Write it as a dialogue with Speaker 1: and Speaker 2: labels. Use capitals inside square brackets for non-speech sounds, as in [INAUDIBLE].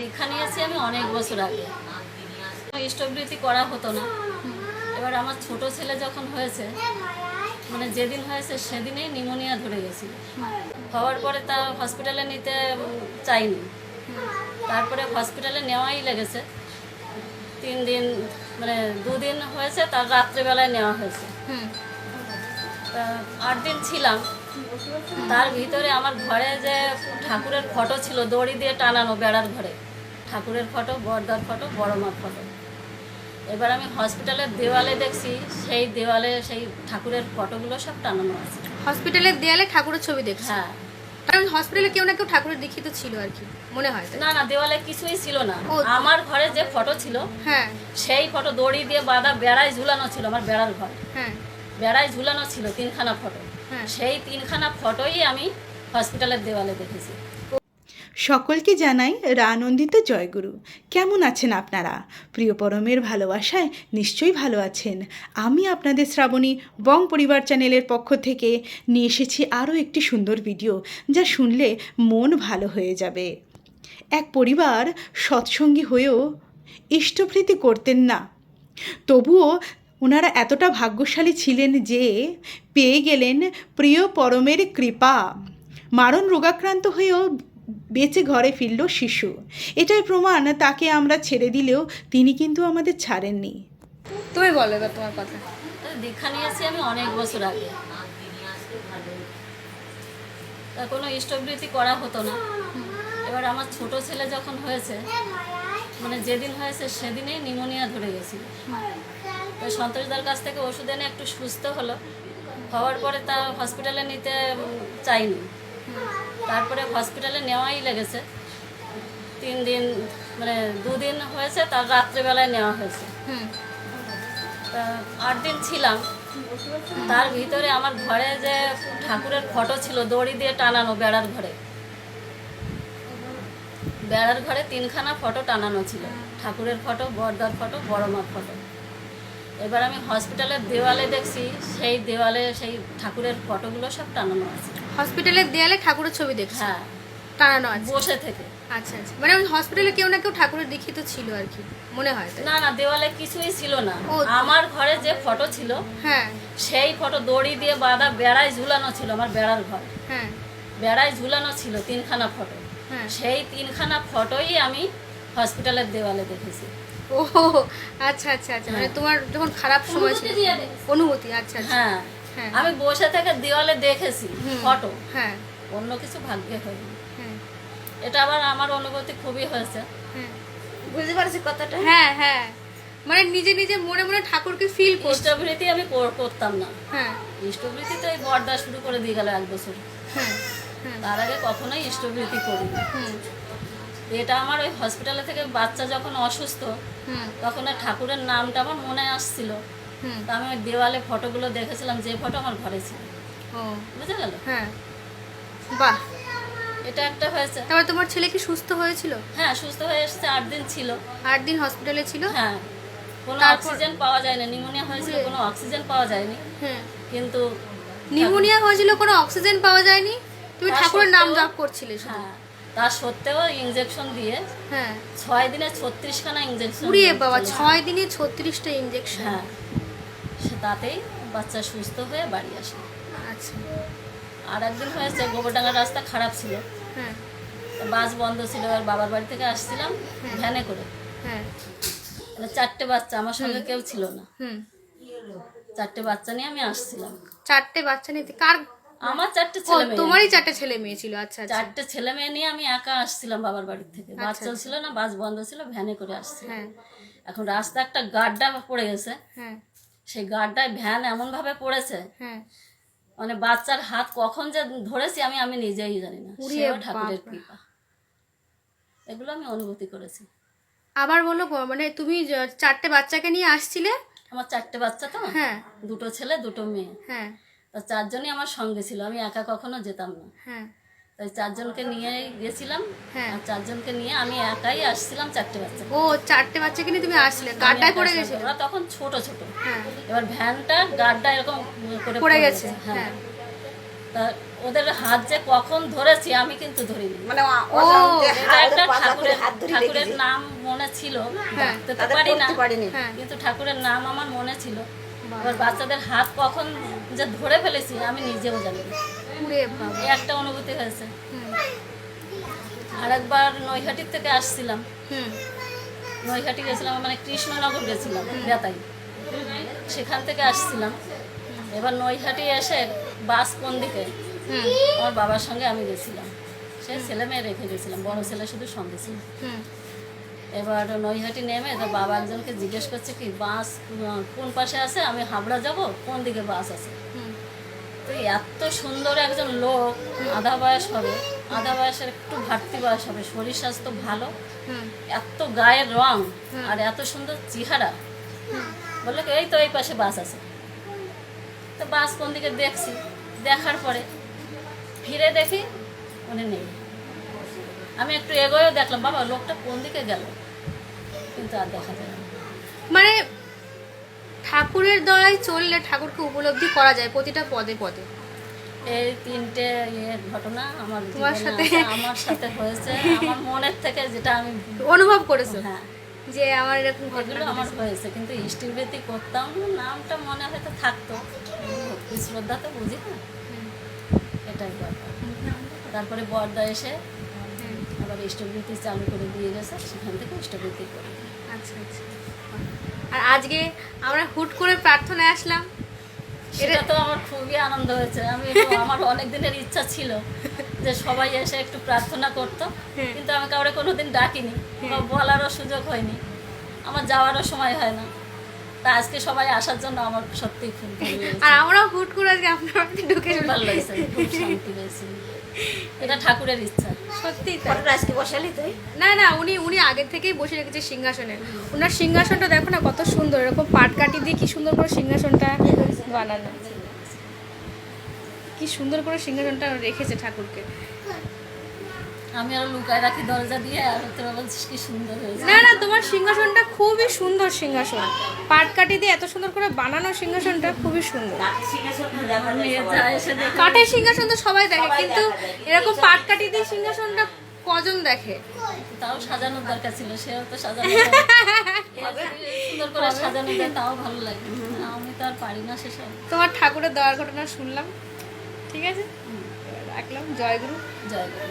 Speaker 1: দীক্ষা নিয়েছি আমি অনেক বছর আগে। ইষ্টবৃত্তি করা হতো না। এবার আমার ছোট ছেলে যখন হয়েছে মানে যেদিন হয়েছে সেদিনেই নিমোনিয়া ধরে গেছিল। হওয়ার পরে তা হসপিটালে নিতে চাইনি। তারপরে হসপিটালে নেওয়াই লেগেছে। তিন দিন মানে দুদিন হয়েছে তার রাত্রেবেলায় নেওয়া হয়েছে। তা আট দিন ছিলাম। তার ভিতরে আমার ঘরে যে ঠাকুরের ফটো ছিল দড়ি দিয়ে টানানো বেড়ার ঘরে। ঠাকুরের ফটো বড়দার ফটো বড় মার ফটো এবার আমি হসপিটালের দেওয়ালে দেখছি সেই দেওয়ালে সেই ঠাকুরের ফটোগুলো সব টানানো আছে।
Speaker 2: হসপিটালের দেওয়ালে ঠাকুরের ছবি দেখছি।
Speaker 1: হ্যাঁ।
Speaker 2: কারণ হসপিটালে কেউ না কেউ ঠাকুরের দীক্ষিত ছিল আর কি মনে হয়
Speaker 1: না না দেওয়ালে কিছুই ছিল না। আমার ঘরে যে ফটো ছিল
Speaker 2: হ্যাঁ।
Speaker 1: সেই ফটো দড়ি দিয়ে বাঁধা বেড়ায় ঝুলানো ছিল আমার বেড়ার ঘর।
Speaker 2: হ্যাঁ।
Speaker 1: বেড়ায় ঝুলানো ছিল তিনখানা ফটো সেই তিনখানা ফটোই আমি হসপিটালের দেওয়ালে দেখেছি।
Speaker 3: সকলকে জানাই রানন্দিত জয়গুরু। কেমন আছেন আপনারা? প্রিয় পরমের ভালোবাসায় নিশ্চয়ই ভালো আছেন। আমি আপনাদের শ্রাবণী বং পরিবার চ্যানেলের পক্ষ থেকে নিয়ে এসেছি আরও একটি সুন্দর ভিডিও যা শুনলে মন ভালো হয়ে যাবে। এক পরিবার সৎসঙ্গী হয়েও ইষ্টভৃতি করতেন না। তবুও ওনারা এতটা ভাগ্যশালী ছিলেন যে পেয়ে গেলেন প্রিয় পরমের কৃপা। মারণ রোগাক্রান্ত হয়েও বেঁচে ঘরে ফিরল শিশু। এটাই প্রমাণ তাকে আমরা ছেড়ে দিলেও তিনি কিন্তু আমাদের ছাড়েননি।
Speaker 2: তুমি বলো এবার তোমার কথা।
Speaker 1: দীক্ষা নিয়েছি আমি অনেক বছর আগে। তা কোনো ইষ্টবৃত্তি করা হতো না। এবার আমার ছোট ছেলে যখন হয়েছে মানে যেদিন হয়েছে সেদিনেই নিমোনিয়া ধরে গেছিল। সন্তোষদার কাছ থেকে ওষুধ এনে একটু সুস্থ হলো। হওয়ার পরে তা হসপিটালে নিতে চাইনি। তারপরে হসপিটালে নেওয়াই লেগেছে। তিন দিন মানে দুদিন হয়েছে তার রাত্রেবেলায় নেওয়া হয়েছে। তা আট দিন ছিলাম। তার ভিতরে আমার ঘরে যে ঠাকুরের ফটো ছিল দড়ি দিয়ে টানানো বেড়ার ঘরে। বেড়ার ঘরে তিনখানা ফটো টানানো ছিল। ঠাকুরের ফটো বড়দার ফটো বড় মার ফটো এবার আমি হসপিটালের দেওয়ালে দেখছি সেই দেওয়ালে সেই ঠাকুরের ফটোগুলো সব টানানো আছে।
Speaker 2: হসপিটালের দেওয়ালে ঠাকুরের ছবি দেখছি?
Speaker 1: হ্যাঁ।
Speaker 2: টানানো আছে?
Speaker 1: বসে থেকে।
Speaker 2: আচ্ছা আচ্ছা। মানে ওই হসপিটালে কেউ না কেউ ঠাকুরের দীক্ষিত ছিল আর কি মনে হয়
Speaker 1: না না দেওয়ালে কিছুই ছিল না। আমার ঘরে যে ফটো ছিল
Speaker 2: হ্যাঁ।
Speaker 1: সেই ফটো দড়ি দিয়ে বাঁধা বেড়ায় ঝুলানো ছিল আমার বেড়ার ঘর।
Speaker 2: হ্যাঁ।
Speaker 1: বেড়ায় ঝুলানো ছিল তিনখানা ফটো
Speaker 2: হ্যাঁ।
Speaker 1: সেই তিনখানা ফটোই আমি হসপিটালের দেওয়ালে দেখেছি।
Speaker 2: ও আচ্ছা আচ্ছা আচ্ছা। মানে তোমার যখন খারাপ সময় ছিল অনুভূতি আচ্ছা আচ্ছা।
Speaker 1: হ্যাঁ।
Speaker 2: হ্যাঁ।
Speaker 1: আমি বসে থেকে দেওয়ালে দেখেছি ফটো।
Speaker 2: হ্যাঁ।
Speaker 1: অন্য কিছু ভাগ্যে হয়নি।
Speaker 2: হ্যাঁ।
Speaker 1: এটা আবার আমার অনুভূতি খুবই হয়েছে।
Speaker 2: হ্যাঁ।
Speaker 1: বুঝতে পারছি কথাটা?
Speaker 2: হ্যাঁ হ্যাঁ। মানে নিজে নিজে মনে মনে ঠাকুরকে ফিল
Speaker 1: ইষ্টবৃত্তি আমি করতাম না।
Speaker 2: হ্যাঁ।
Speaker 1: ইষ্টবৃত্তি তো এই বর্দা শুরু করে দিয়ে গেল এক বছর।
Speaker 2: হ্যাঁ হ্যাঁ।
Speaker 1: তার আগে কখনোই ইষ্টবৃত্তি করিনি।
Speaker 2: হুম।
Speaker 1: এটা আমার ওই হসপিটালে থেকে বাচ্চা যখন অসুস্থ
Speaker 2: হুম।
Speaker 1: তখন ঠাকুরের নামটা আমার মনে আসছিল।
Speaker 2: হুম।
Speaker 1: তা আমি ওই দেওয়ালে ফটোগুলো দেখেছিলাম যে ফটো আমার ঘরে ছিল।
Speaker 2: ও।
Speaker 1: বুঝে গেল?
Speaker 2: হ্যাঁ। বাহ।
Speaker 1: এটা একটা হয়েছে।
Speaker 2: তারপর তোমার ছেলে কি সুস্থ হয়েছিল?
Speaker 1: হ্যাঁ সুস্থ হয়ে এসেছে আট দিন ছিল।
Speaker 2: আট দিন হসপিটালে ছিল?
Speaker 1: হ্যাঁ। কোনো অক্সিজেন পাওয়া যায় না নিউমোনিয়া হয়েছিল কোনো অক্সিজেন পাওয়া যায়নি।
Speaker 2: হ্যাঁ
Speaker 1: কিন্তু
Speaker 2: নিউমোনিয়া হয়েছিল কোনো অক্সিজেন পাওয়া যায়নি? তুমি ঠাকুরের নাম জপ করছিলে
Speaker 1: হ্যাঁ। তা সত্ত্বেও ইঞ্জেকশন দিয়ে
Speaker 2: হ্যাঁ।
Speaker 1: ছয় দিনে ছত্রিশখানা ইঞ্জেকশন
Speaker 2: উড়িয়ে বাবা ছয় দিনে ছত্রিশটা ইঞ্জেকশন
Speaker 1: হ্যাঁ। সে তাতেই বাচ্চা সুস্থ হয়ে বাড়ি আসে
Speaker 2: আচ্ছা।
Speaker 1: আর একদিন হয়েছে গোবরডাঙ্গার রাস্তা খারাপ ছিল।
Speaker 2: হ্যাঁ।
Speaker 1: বাস বন্ধ ছিল আর বাবার বাড়ি থেকে আসছিলাম ভ্যানে করে।
Speaker 2: হ্যাঁ।
Speaker 1: মানে চারটে বাচ্চা আমার সঙ্গে কেউ ছিল না।
Speaker 2: হুম।
Speaker 1: চারটে বাচ্চা নিয়ে আমি আসছিলাম।
Speaker 2: চারটে বাচ্চা নিতে কার
Speaker 1: আমার চারটে ছেলে মেয়ে।
Speaker 2: তোমারই চারটে ছেলে মেয়ে ছিল আচ্ছা আচ্ছা।
Speaker 1: চারটে ছেলে মেয়ে নিয়ে আমি একা আসছিলাম বাবার বাড়ি থেকে। বাস চলছিল না বাস বন্ধ ছিল ভ্যানে করে আসছিলাম।
Speaker 2: হ্যাঁ।
Speaker 1: এখন রাস্তা একটা গাড্ডা পড়ে গেছে।
Speaker 2: হ্যাঁ।
Speaker 1: সেই গাড্ডায় ভ্যান এমন ভাবে পড়েছে
Speaker 2: হ্যাঁ।
Speaker 1: মানে বাচ্চার হাত কখন যে ধরেছি আমি আমি নিজেই জানি না। ঠাকুরের কৃপা। এগুলো আমি অনুভূতি করেছি।
Speaker 2: আবার বলো মানে তুমি চারটে বাচ্চাকে নিয়ে আসছিলে?
Speaker 1: আমার চারটে বাচ্চা তো?
Speaker 2: হ্যাঁ।
Speaker 1: দুটো ছেলে দুটো মেয়ে।
Speaker 2: হ্যাঁ।
Speaker 1: তা চারজনই আমার সঙ্গে ছিল আমি একা কখনো যেতাম না।
Speaker 2: হ্যাঁ।
Speaker 1: তাই চারজনকে নিয়ে গেছিলাম
Speaker 2: হ্যাঁ।
Speaker 1: আর চারজনকে নিয়ে আমি একাই আসছিলাম চারটে বাচ্চা
Speaker 2: ও চারটে বাচ্চাকে নিয়ে তুমি আসছিলে গাড্ডায় পড়ে গেছে
Speaker 1: ওরা তখন ছোট ছোট।
Speaker 2: হ্যাঁ।
Speaker 1: এবার ভ্যানটা গাড্ডা এরকম করে
Speaker 2: পড়ে গেছে।
Speaker 1: হ্যাঁ।
Speaker 2: হ্যাঁ।
Speaker 1: তা ওদের হাত যে কখন ধরেছি আমি কিন্তু ধরিনি।
Speaker 4: মানে ও-
Speaker 1: একটা ঠাকুরের
Speaker 4: হাত ধরে
Speaker 1: ঠাকুরের নাম মনে ছিল
Speaker 2: হ্যাঁ,
Speaker 1: তো পারি না।
Speaker 4: করতে পারিনি।
Speaker 2: হ্যাঁ।
Speaker 1: কিন্তু ঠাকুরের নাম আমার মনে ছিল। এবার বাচ্চাদের হাত কখন যে ধরে ফেলেছি আমি নিজেও জানি একটা অনুভূতি হয়েছে। আরেকবার নৈহাটির থেকে আসছিলাম।
Speaker 2: হুম।
Speaker 1: নৈহাটি গেছিলাম মানে কৃষ্ণনগর গেছিলাম বেতাই। সেখান থেকে আসছিলাম। এবার নৈহাটি এসে বাস কোন দিকে? আমার বাবার সঙ্গে আমি গেছিলাম। সে ছেলে মেয়ে রেখে গেছিলাম বড় ছেলে শুধু সঙ্গে ছিল। এবার নৈহাটি নেমে তো বাবা একজনকে জিজ্ঞেস করছে কি বাস কোন পাশে আছে? আমি হাবড়া যাব? কোন দিকে বাস আছে? তো এত সুন্দর একজন লোক আধা বয়স হবে আধা বয়সের একটু ঘাটতি বয়স হবে শরীর স্বাস্থ্য ভালো
Speaker 2: হুম।
Speaker 1: এত গায়ের রং আর এত সুন্দর চেহারা। বলল কি, এই তো এই পাশে বাস আছে। তো বাস কোন দিকে দেখছি দেখার পরে ফিরে দেখি উনি নেই। আমি একটু এগোয়েও দেখলাম বাবা লোকটা কোন দিকে গেল? কিন্তু আর দেখা যায় না।
Speaker 2: মানে ঠাকুরের দয়ায় চললে ঠাকুরকে উপলব্ধি করা যায় প্রতিটা পদে পদে।
Speaker 1: এই তিনটে ঘটনা আমার
Speaker 2: তোমার সাথে?
Speaker 1: আমার সাথে হয়েছে আমার মনের থেকে যেটা আমি
Speaker 2: অনুভব করেছ?
Speaker 1: হ্যাঁ।
Speaker 2: যে আমার এরকম ঘটনা
Speaker 1: আমার হয়েছে কিন্তু ইষ্টিবৃত্তি করতাম নামটা মনে হয়তো থাকতো। ভক্তি শ্রদ্ধা তো বুঝি না? এটাই ব্যাপার। তারপরে বর্দা এসে আবার ইষ্টবৃত্তি চালু করে দিয়ে গেছে সেখান থেকে ইষ্টবৃত্তি করি।
Speaker 2: আচ্ছা আচ্ছা। আর আজকে আমরা হুট করে প্রার্থনায় আসলাম।
Speaker 1: এটা তো আমার খুবই আনন্দ হয়েছে। আমি [LAUGHS] আমার অনেক দিনের ইচ্ছা ছিল যে সবাই এসে একটু প্রার্থনা করতো
Speaker 2: হ্যাঁ।
Speaker 1: কিন্তু আমি কাউরে কোনোদিন ডাকিনি বলারও সুযোগ হয়নি। আমার যাওয়ারও সময় হয় না। তা আজকে সবাই আসার জন্য আমার সত্যিই খুব
Speaker 2: আর আমরাও হুট করে আজকে আপনার ঢুকে
Speaker 1: খুব ভালো লাগছে খুব শান্তি পেয়েছি এটা ঠাকুরের ইচ্ছা।
Speaker 2: সত্যি
Speaker 4: আজকে বসালি তুই?
Speaker 2: না না উনি উনি আগে থেকেই বসে রেখেছে সিংহাসনে। ওনার সিংহাসনটা দেখো না কত সুন্দর এরকম পাট কাটি দিয়ে কি সুন্দর করে সিংহাসনটা বানানো। কি সুন্দর করে সিংহাসনটা রেখেছে ঠাকুরকে।
Speaker 1: আমি আরও লুকায় রাখি দরজা দিয়ে আর তোরা বলছিস কি সুন্দর হয়েছে।
Speaker 2: না না তোমার সিংহাসনটা খুবই সুন্দর সিংহাসন। পাট কাটি দিয়ে এত সুন্দর করে বানানো সিংহাসনটা খুবই সুন্দর। কাঠের সিংহাসন তো সবাই দেখে কিন্তু এরকম পাট কাটি দিয়ে সিংহাসনটা কজন দেখে?
Speaker 1: তাও সাজানোর দরকার ছিল সেও তো সাজানো সুন্দর করে সাজানো যায় তাও ভালো লাগে। আমি তো আর পারি না সেসব।
Speaker 2: তোমার ঠাকুরের দয়ার ঘটনা শুনলাম। ঠিক আছে? রাখলাম। জয়গুরু।
Speaker 1: জয় গুরু